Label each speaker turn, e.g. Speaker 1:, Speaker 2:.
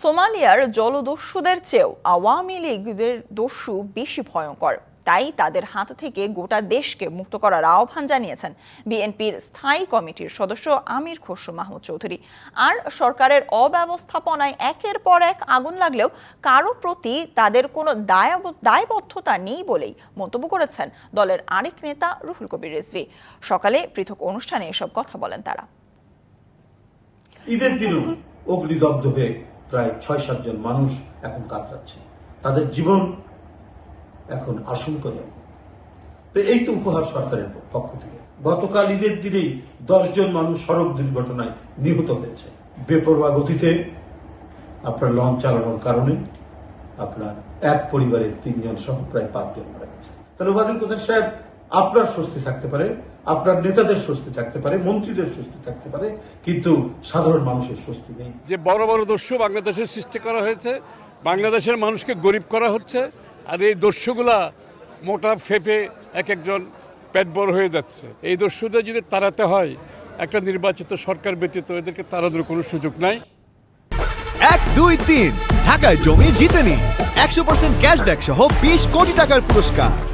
Speaker 1: সোমালিয়ার জলদস্যুদের চেয়েও আওয়ামী লীগের দস্যু বেশি ভয়ঙ্কর তাই তাদের হাত থেকে গোটা দেশকে মুক্ত করার আহ্বান জানিয়েছেন বিএনপির স্থায়ী কমিটির সদস্য আমির খসরু মাহমুদ চৌধুরী আর সরকারের অব্যবস্থাপনায় একের পর এক আগুন লাগলেও কারো প্রতি তাদের কোনো দায়বদ্ধতা নেই বলেই মন্তব্য করেছেন দলের আরেক নেতা রুহুল কবির রেজভি সকালে পৃথক অনুষ্ঠানে এসব কথা বলেন তারা
Speaker 2: ঈদের দিনও অগ্নিদগ্ধ হয়ে প্রায় ছয় সাতজন মানুষ এখন কাতরাচ্ছে তাদের জীবন এখন আশঙ্কাজনক তো এই তো উপহার সরকারের পক্ষ থেকে গতকাল ঈদের দিনেই দশজন মানুষ সড়ক দুর্ঘটনায় নিহত হয়েছে বেপরোয়া গতিতে আপনার লঞ্চ চালানোর কারণে আপনার এক পরিবারের তিনজন সহ প্রায় পাঁচজন মারা গেছে তাহলে ওবাদুল প্রধান সাহেব আপনার স্বস্তি থাকতে পারে আপনার নেতাদের স্বস্তি থাকতে পারে মন্ত্রীদের স্বস্তি থাকতে পারে কিন্তু সাধারণ মানুষের স্বস্তি নেই
Speaker 3: যে বড় বড় দস্যু বাংলাদেশের সৃষ্টি করা হয়েছে বাংলাদেশের মানুষকে গরিব করা হচ্ছে আর এই দস্যুগুলা মোটা ফেপে এক একজন প্যাট বড় হয়ে যাচ্ছে এই দস্যুদের যদি তাড়াতে হয় একটা নির্বাচিত সরকার ব্যতীত এদেরকে তাড়ানোর কোনো সুযোগ নাই এক দুই তিন ঢাকায় জমি জিতে একশো পার্সেন্ট ক্যাশব্যাক সহ বিশ কোটি টাকার পুরস্কার